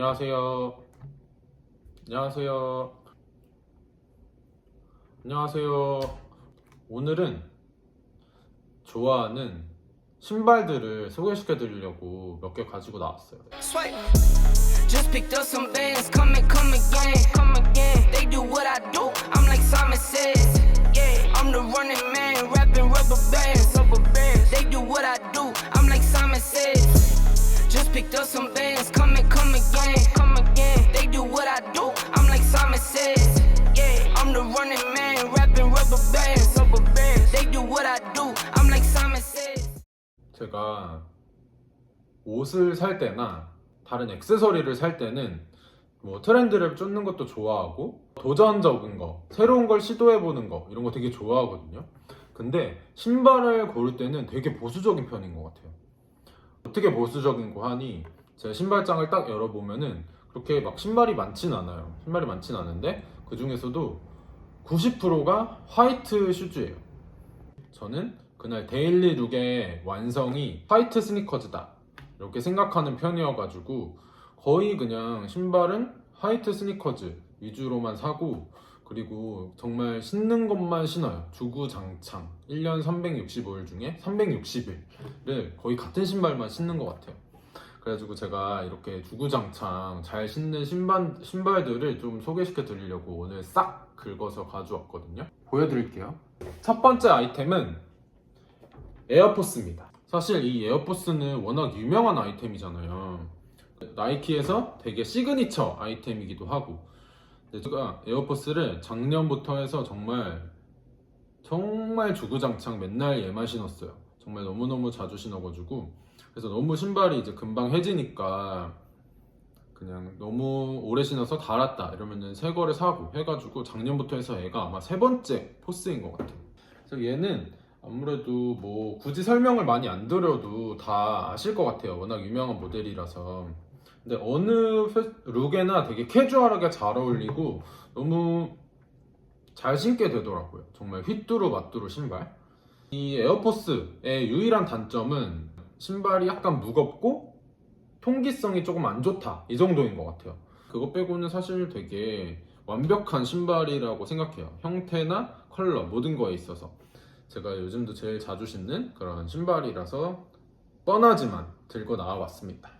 안녕하세요. 안녕하세요. 안녕하세요. 오늘은 좋아하는 신발들을 소개시켜 드리려고 몇 개 가지고 나왔어요. Picked up some bands, come and come again, come again. They do what I do, I'm like Simon says. Yeah, I'm the running man, rapping rubber bands, rubber bands. They do what I do, I'm like Simon says. 제가 옷을 살 때나 다른 액세서리를 살 때는 뭐 트렌드를 쫓는 것도 좋아하고 도전적인 거, 새로운 걸 시도해보는 거 이런 거 되게 좋아하거든요. 근데 신발을 고를 때는 되게 보수적인 편인 것 같아요. 어떻게 보수적인 거 하니 제가 신발장을 딱 열어보면은 그렇게 막 신발이 많진 않아요. 신발이 많진 않은데 그 중에서도 90%가 화이트 슈즈예요. 저는 그날 데일리 룩의 완성이 화이트 스니커즈다 이렇게 생각하는 편이어가지고 거의 그냥 신발은 화이트 스니커즈 위주로만 사고 그리고 정말 신는 것만 신어요 주구장창 1년 365일 중에 360일을 거의 같은 신발만 신는 것 같아요 그래가지고 제가 이렇게 주구장창 잘 신는 신발, 신발들을 좀 소개시켜 드리려고 오늘 싹 긁어서 가져왔거든요 보여드릴게요 첫 번째 아이템은 에어포스입니다. 사실 이 에어포스는 워낙 유명한 아이템이잖아요. 나이키에서 되게 시그니처 아이템이기도 하고. 근데 제가 에어포스를 작년부터 해서 정말 정말 주구장창 맨날 얘만 신었어요. 정말 너무너무 자주 신어가지고 그래서 너무 신발이 이제 금방 해지니까 그냥 너무 오래 신어서 닳았다 이러면은 새 거를 사고 해가지고 작년부터 해서 얘가 아마 세 번째 포스인 것 같아요. 그래서 얘는 아무래도 뭐 굳이 설명을 많이 안 드려도 다 아실 것 같아요. 워낙 유명한 모델이라서. 근데 어느 페- 룩에나 되게 캐주얼하게 잘 어울리고 너무 잘 신게 되더라고요. 정말 휘뚜루 마뚜루 신발. 이 에어포스의 유일한 단점은 신발이 약간 무겁고 통기성이 조금 안 좋다. 이 정도인 것 같아요. 그거 빼고는 사실 되게 완벽한 신발이라고 생각해요. 형태나 컬러 모든 거에 있어서. 제가 요즘도 제일 자주 신는 그런 신발이라서 뻔하지만 들고 나와봤습니다.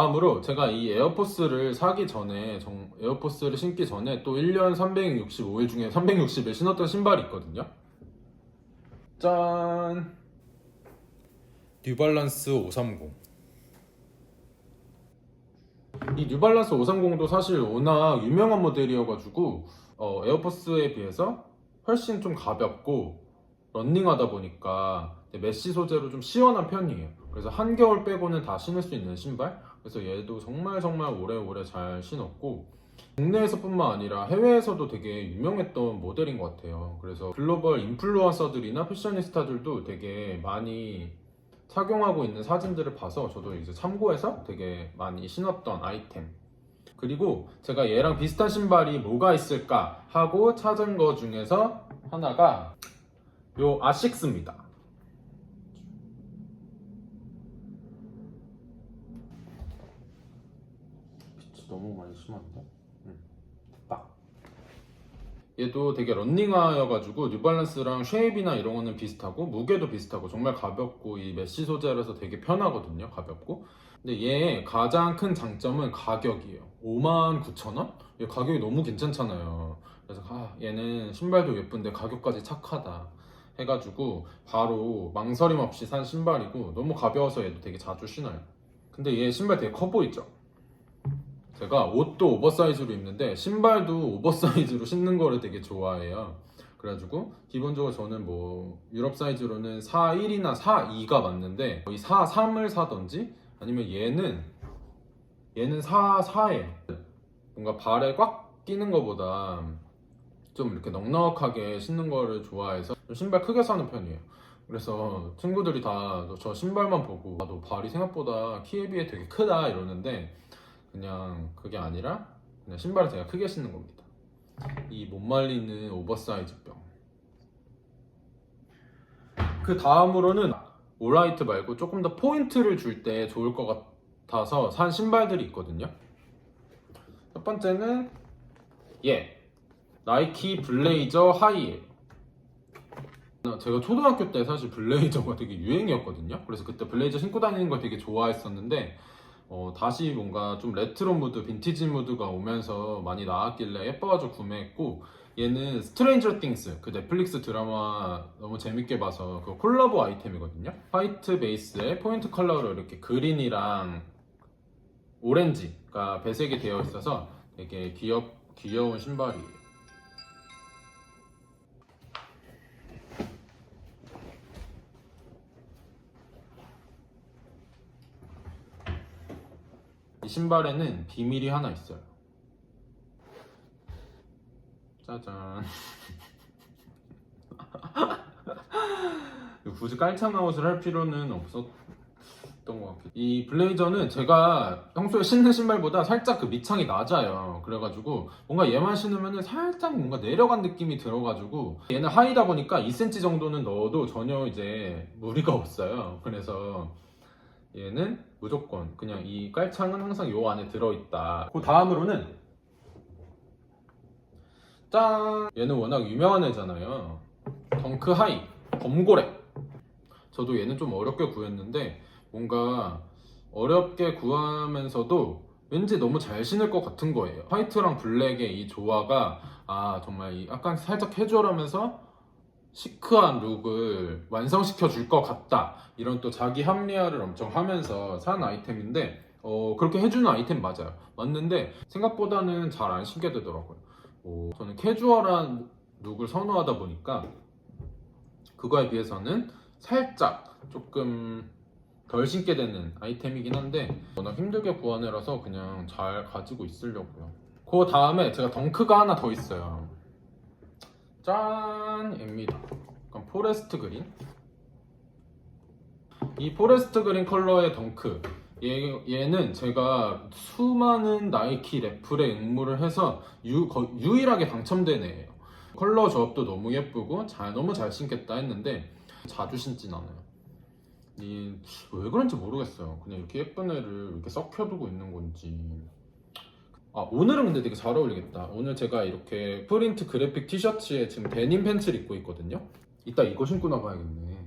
다음으로 제가 이 에어포스를 사기 전에 정- 에어포스를 신기 전에 또 1년 365일 중에 360일 신었던 신발이 있거든요. 짠! 뉴발란스 530. 이 뉴발란스 530도 사실 워낙 유명한 모델이어가지고 어, 에어포스에 비해서 훨씬 좀 가볍고 런닝하다 보니까 메쉬 소재로 좀 시원한 편이에요. 그래서 한겨울 빼고는 다 신을 수 있는 신발. 그래서 얘도 정말 정말 오래오래 잘 신었고 국내에서뿐만 아니라 해외에서도 되게 유명했던 모델인 것 같아요. 그래서 글로벌 인플루언서들이나 패셔니스타들도 되게 많이 착용하고 있는 사진들을 봐서 저도 이제 참고해서 되게 많이 신었던 아이템. 그리고 제가 얘랑 비슷한 신발이 뭐가 있을까 하고 찾은 거 중에서 하나가 요 아식스입니다. 빛이 너무 많이 심한데? 얘도 되게 런닝화여가지고 뉴발란스랑 쉐입이나 이런 거는 비슷하고 무게도 비슷하고 정말 가볍고 이 메쉬 소재라서 되게 편하거든요. 가볍고. 근데 얘 가장 큰 장점은 가격이에요. 59,000원? 얘 가격이 너무 괜찮잖아요. 그래서 아, 얘는 신발도 예쁜데 가격까지 착하다. 해가지고 바로 망설임 없이 산 신발이고 너무 가벼워서 얘도 되게 자주 신어요. 근데 얘 신발 되게 커 보이죠? 제가 옷도 오버사이즈로 입는데 신발도 오버사이즈로 신는 거를 되게 좋아해요. 그래가지고 기본적으로 저는 뭐 유럽 사이즈로는 4.1이나 4.2가 맞는데 거의 4.3을 사던지 아니면 얘는 얘는 4.4예요. 뭔가 발에 꽉 끼는 것보다 좀 이렇게 넉넉하게 신는 거를 좋아해서 좀 신발 크게 사는 편이에요. 그래서 친구들이 다 저 신발만 보고 아, 너 발이 생각보다 키에 비해 되게 크다 이러는데 그냥 그게 아니라 그냥 신발을 제가 크게 신는 겁니다. 이 못 말리는 오버사이즈 병. 그 다음으로는 올라이트 말고 조금 더 포인트를 줄 때 좋을 것 같아서 산 신발들이 있거든요. 첫 번째는 예 나이키 블레이저 하이예요. 제가 초등학교 때 사실 블레이저가 되게 유행이었거든요. 그래서 그때 블레이저 신고 다니는 걸 되게 좋아했었는데 어, 다시 뭔가 좀 레트로 무드, 빈티지 무드가 오면서 많이 나왔길래 예뻐가지고 구매했고 얘는 스트레인저 띵스 그 넷플릭스 드라마 너무 재밌게 봐서 그 콜라보 아이템이거든요. 화이트 베이스에 포인트 컬러로 이렇게 그린이랑 오렌지가 배색이 되어 있어서 되게 귀엽, 귀여운 신발이에요. 이 신발에는 비밀이 하나 있어요. 짜잔. 굳이 깔창 아웃을 할 필요는 없었던 것 같아요. 이 블레이저는 제가 평소에 신는 신발보다 살짝 그 밑창이 낮아요. 그래가지고 뭔가 얘만 신으면 살짝 뭔가 내려간 느낌이 들어가지고 얘는 하이다 보니까 2cm 정도는 넣어도 전혀 이제 무리가 없어요. 그래서 얘는 무조건 그냥 이 깔창은 항상 요 안에 들어있다. 그 다음으로는 짠! 얘는 워낙 유명한 애잖아요. 덩크 하이, 범고래. 저도 얘는 좀 어렵게 구했는데 뭔가 어렵게 구하면서도 왠지 너무 잘 신을 것 같은 거예요. 화이트랑 블랙의 이 조화가 아 정말 이 약간 살짝 캐주얼하면서 시크한 룩을 완성시켜 줄 것 같다. 이런 또 자기 합리화를 엄청 하면서 산 아이템인데 어, 그렇게 해주는 아이템 맞아요. 맞는데 생각보다는 잘 안 신게 되더라고요. 어, 저는 캐주얼한 룩을 선호하다 보니까 그거에 비해서는 살짝 조금 덜 신게 되는 아이템이긴 한데 워낙 힘들게 구하느라서 그냥 잘 가지고 있으려고요. 그 다음에 제가 덩크가 하나 더 있어요. 짠입니다. 약간 포레스트 그린. 이 포레스트 그린 컬러의 덩크. 얘, 얘는 제가 수많은 나이키 래플에 응모를 해서 유, 거- 유일하게 당첨된 애예요. 컬러 조합도 너무 예쁘고 잘, 너무 잘 신겠다 했는데 자주 신진 않아요. 이, 왜 그런지 모르겠어요. 그냥 이렇게 예쁜 애를 이렇게 썩혀두고 있는 건지. 아 오늘은 근데 되게 잘 어울리겠다. 오늘 제가 이렇게 프린트 그래픽 티셔츠에 지금 데님 팬츠를 입고 있거든요. 이따 이거 신고 나가야겠네.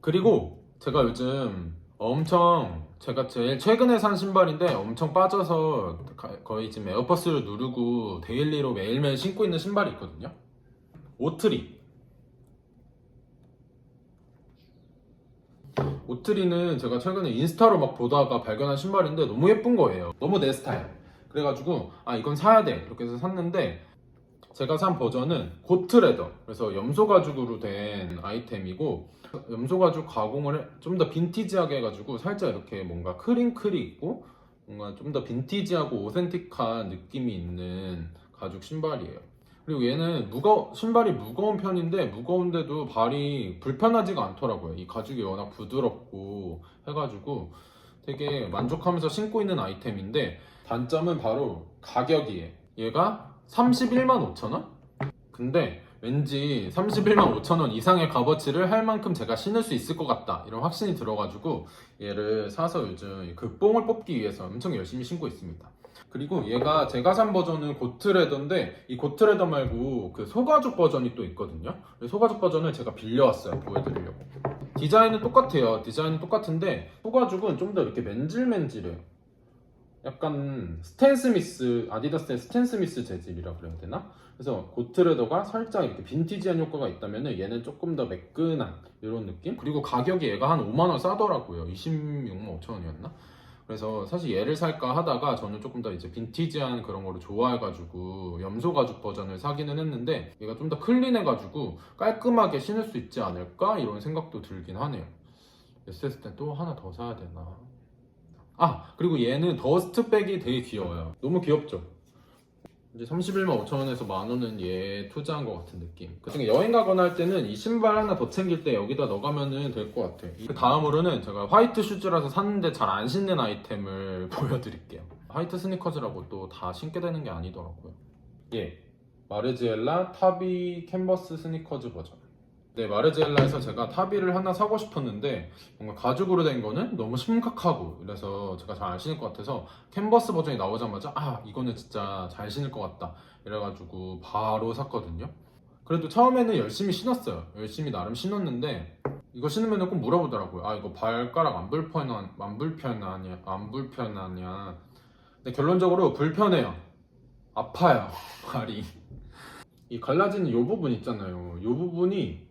그리고 제가 요즘 엄청 제가 제일 최근에 산 신발인데 엄청 빠져서 가- 거의 지금 에어버스를 누르고 데일리로 매일매일 신고 있는 신발이 있거든요. 오트리. 오트리는 제가 최근에 인스타로 막 보다가 발견한 신발인데 너무 예쁜 거예요. 너무 내 스타일. 그래가지고 아 이건 사야 돼 이렇게 해서 샀는데 제가 산 버전은 고트레더 그래서 염소 가죽으로 된 아이템이고 염소 가죽 가공을 좀 더 빈티지하게 해가지고 살짝 이렇게 뭔가 크링클이 있고 뭔가 좀 더 빈티지하고 오센틱한 느낌이 있는 가죽 신발이에요. 그리고 얘는 무거 신발이 무거운 편인데 무거운데도 발이 불편하지가 않더라고요. 이 가죽이 워낙 부드럽고 해가지고 되게 만족하면서 신고 있는 아이템인데 단점은 바로 가격이에요. 얘가 31만 5천 원? 근데 왠지 31만 5천 원 이상의 값어치를 할 만큼 제가 신을 수 있을 것 같다 이런 확신이 들어가지고 얘를 사서 요즘 그 뽕을 뽑기 위해서 엄청 열심히 신고 있습니다. 그리고 얘가 제가 산 버전은 고트레더인데 이 고트레더 말고 그 소가죽 버전이 또 있거든요. 이 소가죽 버전을 제가 빌려왔어요 보여드리려고. 디자인은 똑같아요. 디자인은 똑같은데 소가죽은 좀 더 이렇게 맨질맨질해요. 약간 스탠 스미스 아디다스의 스탠 스미스 재질이라 그래야 되나? 그래서 고트레더가 살짝 이렇게 빈티지한 효과가 있다면 얘는 조금 더 매끈한 이런 느낌? 그리고 가격이 얘가 한 5만 원 싸더라고요. 26만 5천 원이었나? 그래서 사실 얘를 살까 하다가 저는 조금 더 이제 빈티지한 그런 거를 좋아해가지고 염소 가죽 버전을 사기는 했는데 얘가 좀 더 클린해가지고 깔끔하게 신을 수 있지 않을까 이런 생각도 들긴 하네요. SS 때또 하나 더 사야 되나? 아 그리고 얘는 더스트백이 되게 귀여워요. 너무 귀엽죠? 이제 31만 5천 원에서 만 원은 얘 투자한 것 같은 느낌. 그중에 여행 가거나 할 때는 이 신발 하나 더 챙길 때 여기다 넣어가면 될것 같아. 그 다음으로는 제가 화이트 슈즈라서 샀는데 잘 안 신는 아이템을 보여드릴게요. 화이트 스니커즈라고 또 다 신게 되는 게 아니더라고요. 예, 마르지엘라 타비 캔버스 스니커즈 버전. 네, 마르지엘라에서 제가 타비를 하나 사고 싶었는데 뭔가 가죽으로 된 거는 너무 심각하고 그래서 제가 잘 안 신을 것 같아서 캔버스 버전이 나오자마자 아 이거는 진짜 잘 신을 것 같다 이래가지고 바로 샀거든요. 그래도 처음에는 열심히 신었어요. 열심히 나름 신었는데 이거 신으면 꼭 물어보더라고요. 아 이거 발가락 안 불편한 안 불편하냐 안 불편하냐. 근데 결론적으로 불편해요. 아파요 발이. 이 갈라지는 이 부분 있잖아요. 이 부분이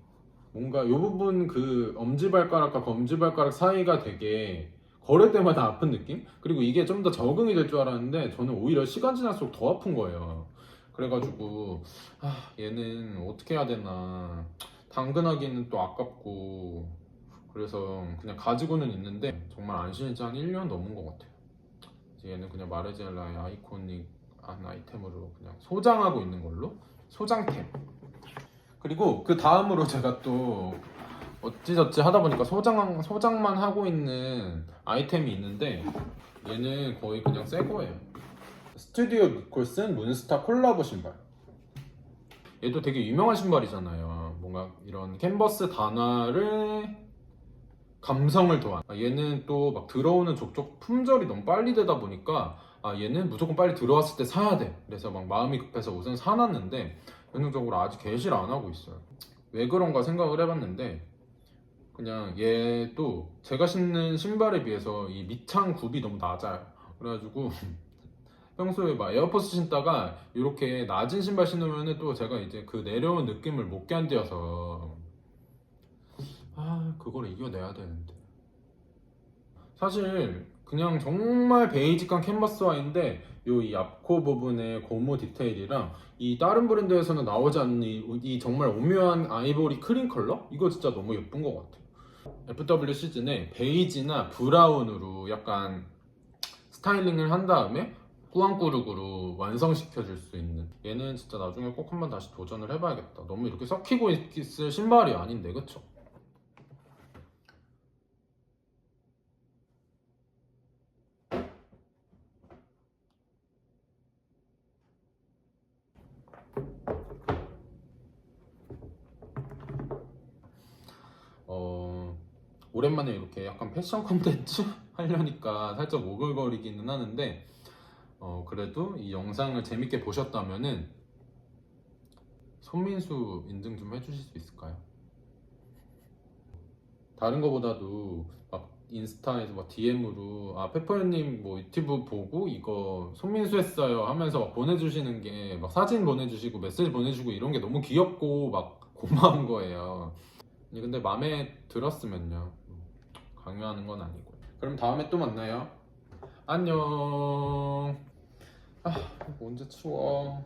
뭔가 이 부분 그 엄지발가락과 검지발가락 사이가 되게 걸을 때마다 아픈 느낌? 그리고 이게 좀 더 적응이 될 줄 알았는데 저는 오히려 시간 지날수록 더 아픈 거예요. 그래가지고 아 얘는 어떻게 해야 되나 당근하기는 또 아깝고 그래서 그냥 가지고는 있는데 정말 안 신은 지한 1년 넘은 것 같아요. 이제 얘는 그냥 마르지엘라의 아이코닉 한 아이템으로 그냥 소장하고 있는 걸로 소장템. 그리고 그 다음으로 제가 또 어찌저찌 하다 보니까 소장 소장만 하고 있는 아이템이 있는데 얘는 거의 그냥 새 거예요. 스튜디오 니콜슨 문스타 콜라보 신발. 얘도 되게 유명한 신발이잖아요. 뭔가 이런 캔버스 단화를 감성을 더한. 아, 얘는 또 막 들어오는 족족 품절이 너무 빨리 되다 보니까 아 얘는 무조건 빨리 들어왔을 때 사야 돼. 그래서 막 마음이 급해서 우선 사놨는데 전형적으로 아직 개시를 안 하고 있어요. 왜 그런가 생각을 해봤는데 그냥 얘도 제가 신는 신발에 비해서 이 밑창 굽이 너무 낮아요. 그래가지고 평소에 막 에어포스 신다가 이렇게 낮은 신발 신으면은 또 제가 이제 그 내려온 느낌을 못 견뎌서 아 그걸 이겨내야 되는데 사실 그냥 정말 베이직한 캔버스화인데 요 이 앞코 부분의 고무 디테일이랑 이 다른 브랜드에서는 나오지 않는 이, 이 정말 오묘한 아이보리 크림 컬러 이거 진짜 너무 예쁜 것 같아요. FW 시즌에 베이지나 브라운으로 약간 스타일링을 한 다음에 꾸안꾸룩으로 완성시켜 줄 수 있는 얘는 진짜 나중에 꼭 한번 다시 도전을 해봐야겠다. 너무 이렇게 썩히고 있을 신발이 아닌데 그쵸? 오랜만에 이렇게 약간 패션 콘텐츠 하려니까 살짝 오글거리기는 하는데 어, 그래도 이 영상을 재밌게 보셨다면은 손민수 인증 좀 해주실 수 있을까요? 다른 거보다도 막 인스타에서 막 DM으로 아 페퍼님 뭐 유튜브 보고 이거 손민수 했어요 하면서 막 보내주시는 게 막 사진 보내주시고 메시지 보내주고 이런 게 너무 귀엽고 막 고마운 거예요. 근데 마음에 들었으면요 강요하는 건 아니고. 그럼 다음에 또 만나요. 안녕. 아 언제 추워